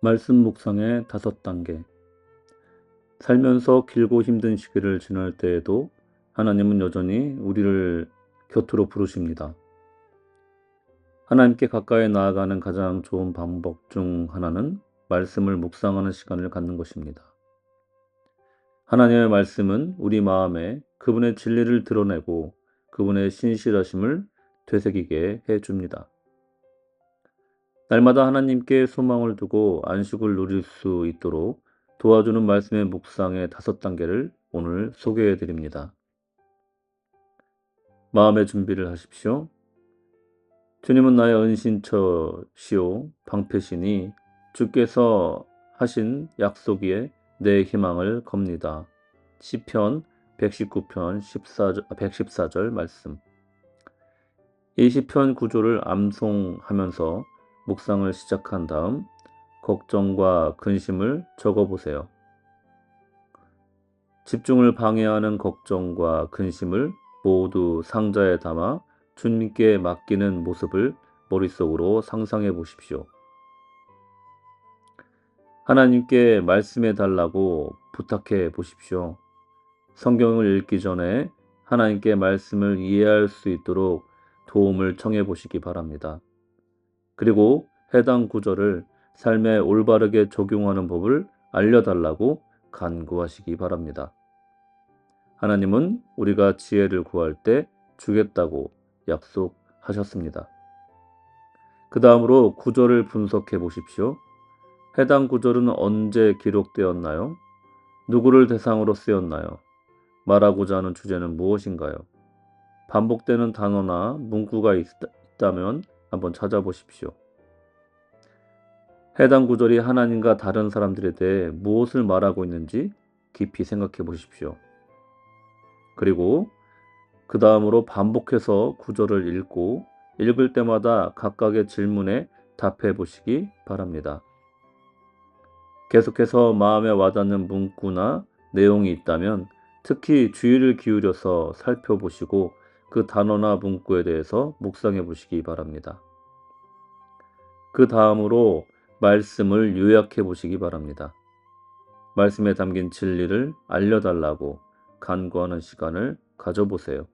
말씀 묵상의 다섯 단계. 살면서 길고 힘든 시기를 지날 때에도 하나님은 여전히 우리를 곁으로 부르십니다. 하나님께 가까이 나아가는 가장 좋은 방법 중 하나는 말씀을 묵상하는 시간을 갖는 것입니다. 하나님의 말씀은 우리 마음에 그분의 진리를 드러내고 그분의 신실하심을 되새기게 해 줍니다. 날마다 하나님께 소망을 두고 안식을 누릴 수 있도록 도와주는 말씀의 묵상의 다섯 단계를 오늘 소개해 드립니다. 마음의 준비를 하십시오. 주님은 나의 은신처시오 방패시니 주께서 하신 약속 위에 내 희망을 겁니다. 시편 119편 14절, 114절 말씀. 이 시편 구조를 암송하면서 묵상을 시작한 다음 걱정과 근심을 적어 보세요. 집중을 방해하는 걱정과 근심을 모두 상자에 담아 주님께 맡기는 모습을 머릿속으로 상상해 보십시오. 하나님께 말씀해 달라고 부탁해 보십시오. 성경을 읽기 전에 하나님께 말씀을 이해할 수 있도록 도움을 청해 보시기 바랍니다. 그리고 해당 구절을 삶에 올바르게 적용하는 법을 알려달라고 간구하시기 바랍니다. 하나님은 우리가 지혜를 구할 때 주겠다고 약속하셨습니다. 그 다음으로 구절을 분석해 보십시오. 해당 구절은 언제 기록되었나요? 누구를 대상으로 쓰였나요? 말하고자 하는 주제는 무엇인가요? 반복되는 단어나 문구가 있, 다면 한번 찾아보십시오. 해당 구절이 하나님과 다른 사람들에 대해 무엇을 말하고 있는지 깊이 생각해 보십시오. 그리고 그 다음으로 반복해서 구절을 읽고 읽을 때마다 각각의 질문에 답해 보시기 바랍니다. 계속해서 마음에 와닿는 문구나 내용이 있다면 특히 주의를 기울여서 살펴보시고 그 단어나 문구에 대해서 묵상해 보시기 바랍니다. 그 다음으로 말씀을 요약해 보시기 바랍니다. 말씀에 담긴 진리를 알려달라고 간구하는 시간을 가져보세요.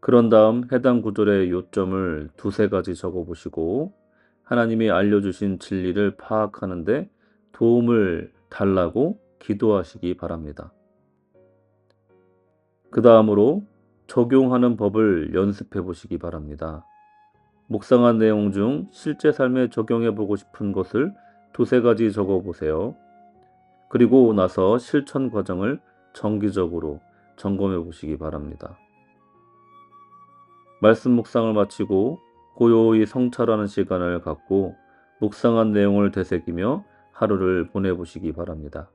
그런 다음 해당 구절의 요점을 두세 가지 적어 보시고 하나님이 알려주신 진리를 파악하는데 도움을 달라고 기도하시기 바랍니다. 그 다음으로 적용하는 법을 연습해 보시기 바랍니다. 묵상한 내용 중 실제 삶에 적용해 보고 싶은 것을 두세 가지 적어 보세요. 그리고 나서 실천 과정을 정기적으로 점검해 보시기 바랍니다. 말씀 묵상을 마치고 고요히 성찰하는 시간을 갖고 묵상한 내용을 되새기며 하루를 보내보시기 바랍니다.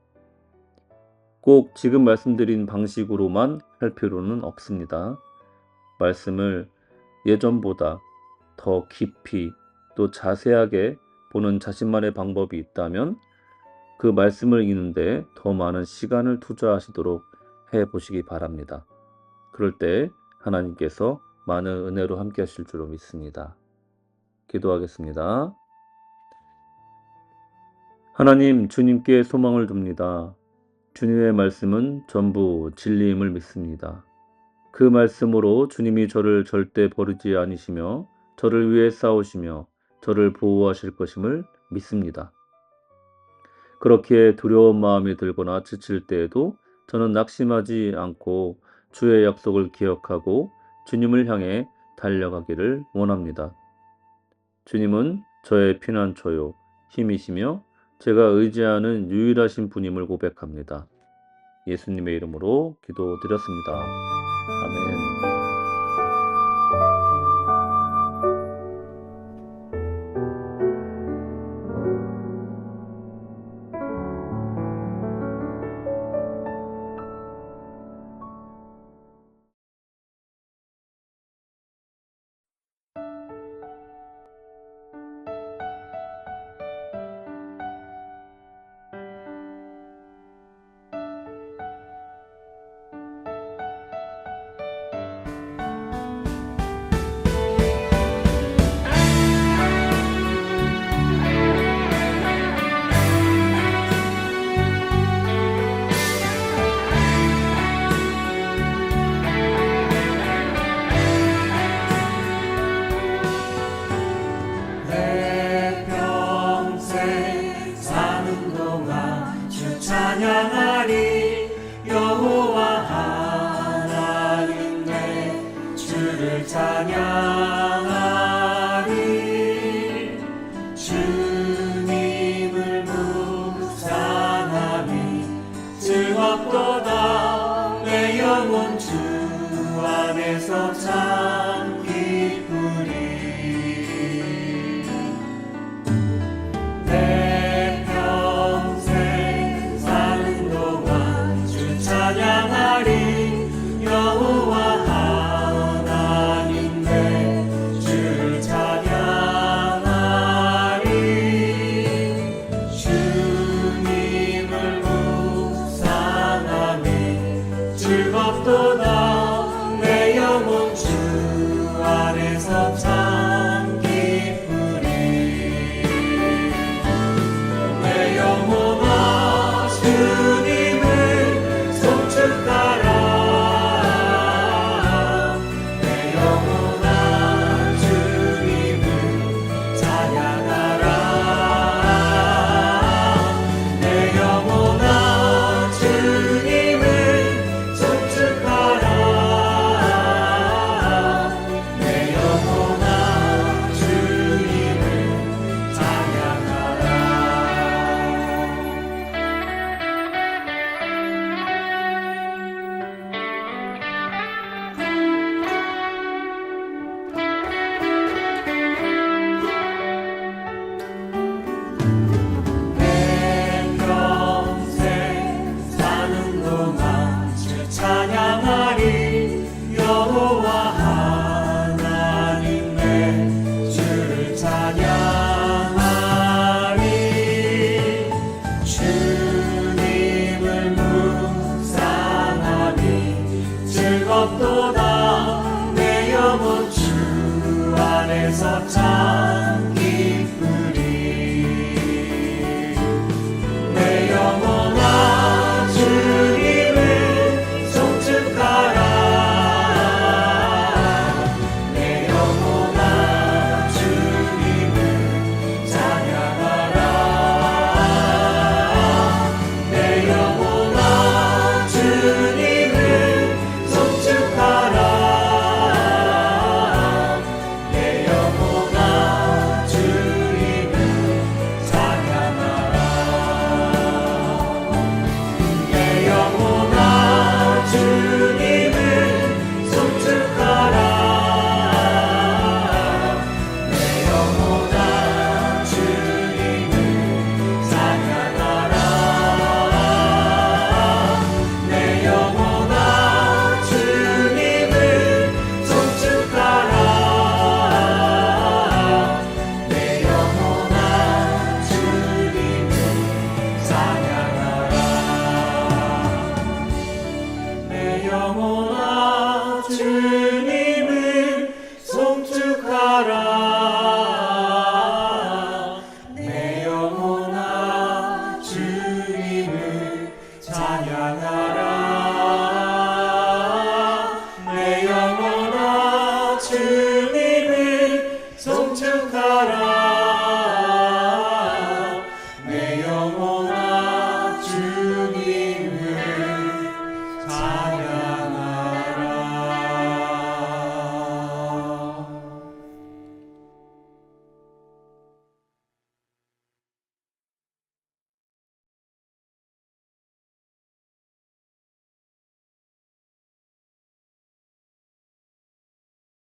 꼭 지금 말씀드린 방식으로만 할 필요는 없습니다. 말씀을 예전보다 더 깊이 또 자세하게 보는 자신만의 방법이 있다면 그 말씀을 읽는데 더 많은 시간을 투자하시도록 해 보시기 바랍니다. 그럴 때 하나님께서 많은 은혜로 함께 하실 줄로 믿습니다. 기도하겠습니다. 하나님, 주님께 소망을 둡니다. 주님의 말씀은 전부 진리임을 믿습니다. 그 말씀으로 주님이 저를 절대 버리지 않으시며 저를 위해 싸우시며 저를 보호하실 것임을 믿습니다. 그렇게 두려운 마음이 들거나 지칠 때에도 저는 낙심하지 않고 주의 약속을 기억하고 주님을 향해 달려가기를 원합니다. 주님은 저의 피난처요, 힘이시며 제가 의지하는 유일하신 분임을 고백합니다. 예수님의 이름으로 기도드렸습니다. 아멘.